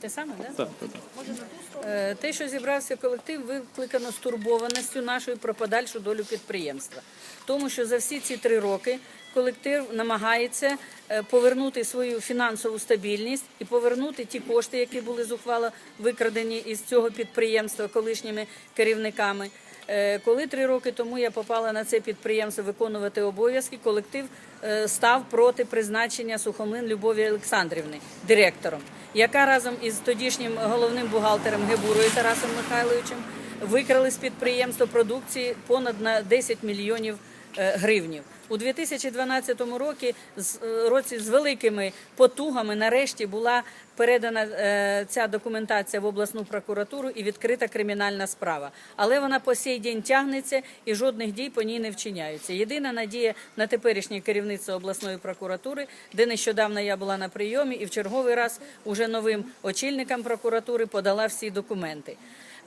Те саме, так? Так, так, так. Е, Те, що зібрався колектив, викликано стурбованістю нашою про подальшу долю підприємства. Тому що за всі ці три роки колектив намагається е, повернути свою фінансову стабільність і повернути ті кошти, які були зухвало викрадені із цього підприємства колишніми керівниками. Е, Коли три роки тому я попала на це підприємство виконувати обов'язки, колектив став проти призначення Сухомлин Любові Олександрівни директором, яка разом із тодішнім головним бухгалтером Гебурою Тарасом Михайловичем викрали з підприємства продукції понад на 10 мільйонів гривнів. У 2012 році з, е, році з великими потугами нарешті була передана е, ця документація в обласну прокуратуру і відкрита кримінальна справа. Але вона по сей день тягнеться і жодних дій по ній не вчиняються. Єдина надія на теперішнє керівництво обласної прокуратури, де нещодавно я була на прийомі, і в черговий раз уже новим очільникам прокуратури подала всі документи.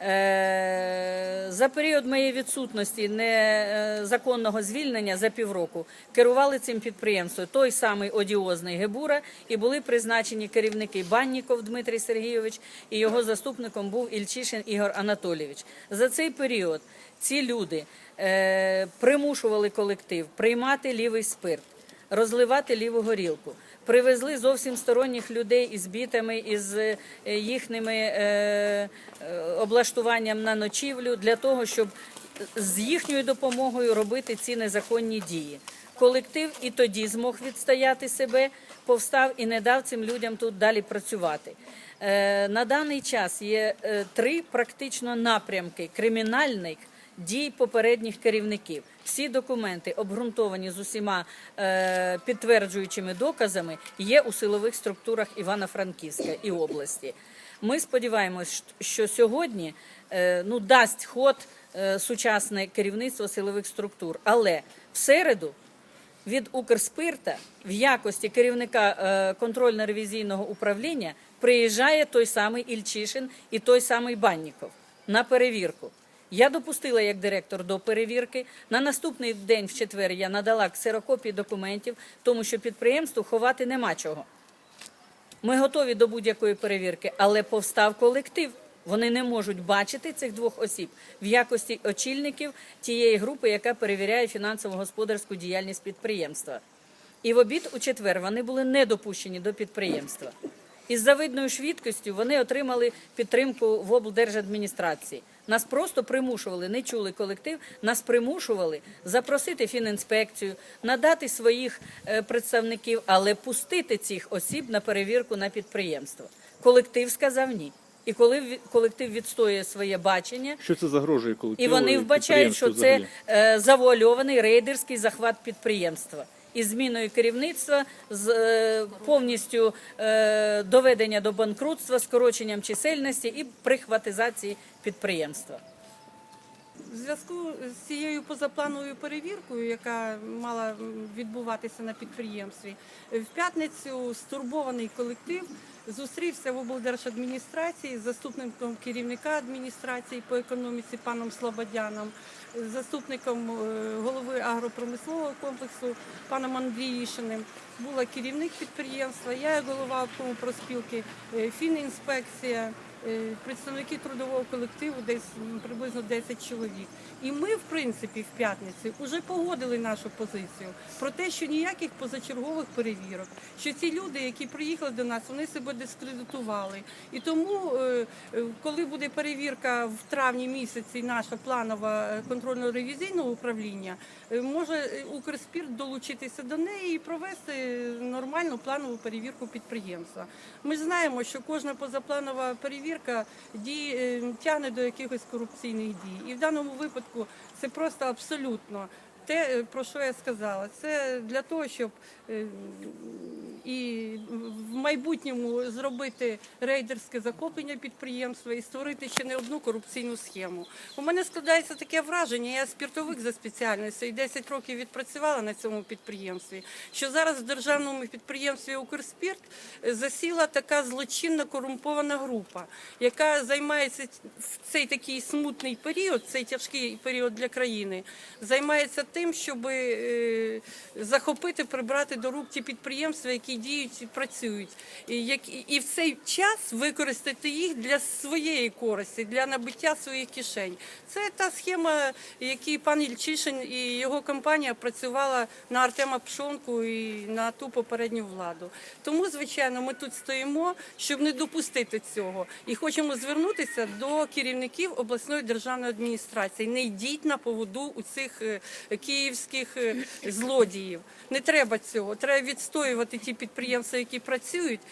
Е, За період моєї відсутності незаконного звільнення за півроку керували цим підприємством той самий одіозний Гебура і були призначені керівники Банніков Дмитрій Сергійович і його заступником був Ільчишин Ігор Анатолійович. За цей період ці люди е, примушували колектив приймати лівий спирт розливати ліву горілку. Привезли зовсім сторонніх людей із бітами, із е, їхніми е, е, облаштуванням на ночівлю для того, щоб з їхньою допомогою робити ці незаконні дії. Колектив і тоді змог відстояти себе, повстав і не дав цим людям тут далі працювати. Е, На даний час є три практично напрямки кримінальних дій попередніх керівників. Всі документи, обґрунтовані з усіма е, підтверджуючими доказами, є у силових структурах Івано-Франківська і області. Ми сподіваємось, що сьогодні е, ну, дасть ход е, сучасне керівництво силових структур, але в середу від Укрспирта в якості керівника е, контрольно-ревізійного управління приїжджає той самий Ільчишин і той самий Банніков на перевірку. Я допустила як директор до перевірки. На наступний день, в четвер, я надала ксерокопії документів, тому що підприємству ховати нема чого. Ми готові до будь-якої перевірки, але повстав колектив. Вони не можуть бачити цих двох осіб в якості очільників тієї групи, яка перевіряє фінансово-господарську діяльність підприємства. І в обід у четвер вони були не допущені до підприємства. Із завидною швидкістю вони отримали підтримку в облдержадміністрації. Нас просто примушували, не чули колектив, нас примушували запросити фінінспекцію, надати своїх е, представників, але пустити цих осіб на перевірку на підприємство. Колектив сказав ні. І коли колектив відстоює своє бачення, Що це загрожує і вони вбачають, що це е, завуальований рейдерський захват підприємства. І зміною керівництва з е, повністю е, доведення до банкрутства, скороченням чисельності і прихватизації підприємства. В зв'язку з цією позаплановою перевіркою, яка мала відбуватися на підприємстві, в п'ятницю стурбований колектив зустрівся в облдержадміністрації з заступником керівника адміністрації по економіці паном Слободяном, заступником е, голови агропромислового комплексу паном Андріїшиним. Була керівник підприємства, я як голова обкому проспілки, е, фінінспекція. Е, представники трудового колективу, десь приблизно 10 чоловік. І ми, в принципі, в п'ятницю вже погодили нашу позицію про те, що ніяких позачергових перевірок, що ці люди, які приїхали до нас, вони себе дискредитували. І тому, е, е, коли буде перевірка в травні місяці, наша планова контрольно-ревізійного управління, може Укрспірт долучитися до неї і провести нормальну планову перевірку підприємства. Ми знаємо, що кожна позапланова перевірка діє, е, тягне до якихось корупційних дій. І в даному випадку це просто абсолютно те, е, про що я сказала. Це для того, щоб е, і майбутньому зробити рейдерське захоплення підприємства і створити ще не одну корупційну схему. У мене складається таке враження, я спіртовик за спеціальністю і 10 років відпрацювала на цьому підприємстві, що зараз в державному підприємстві Укрспірт засіла така злочинна корумпована група, яка займається в цей такий смутний період, цей тяжкий період для країни, займається тим, щоб е, захопити, прибрати до рук ті підприємства, які діють і працюють, і, в цей час використати їх для своєї користі, для набиття своїх кишень. Це та схема, якій пан Ільчишин і його компанія працювала на Артема Пшонку і на ту попередню владу. Тому, звичайно, ми тут стоїмо, щоб не допустити цього, і хочемо звернутися до керівників обласної державної адміністрації. Не йдіть на поводу у цих е, київських е, злодіїв. Не треба цього. Треба відстоювати ті підприємства, які працюють, nichts.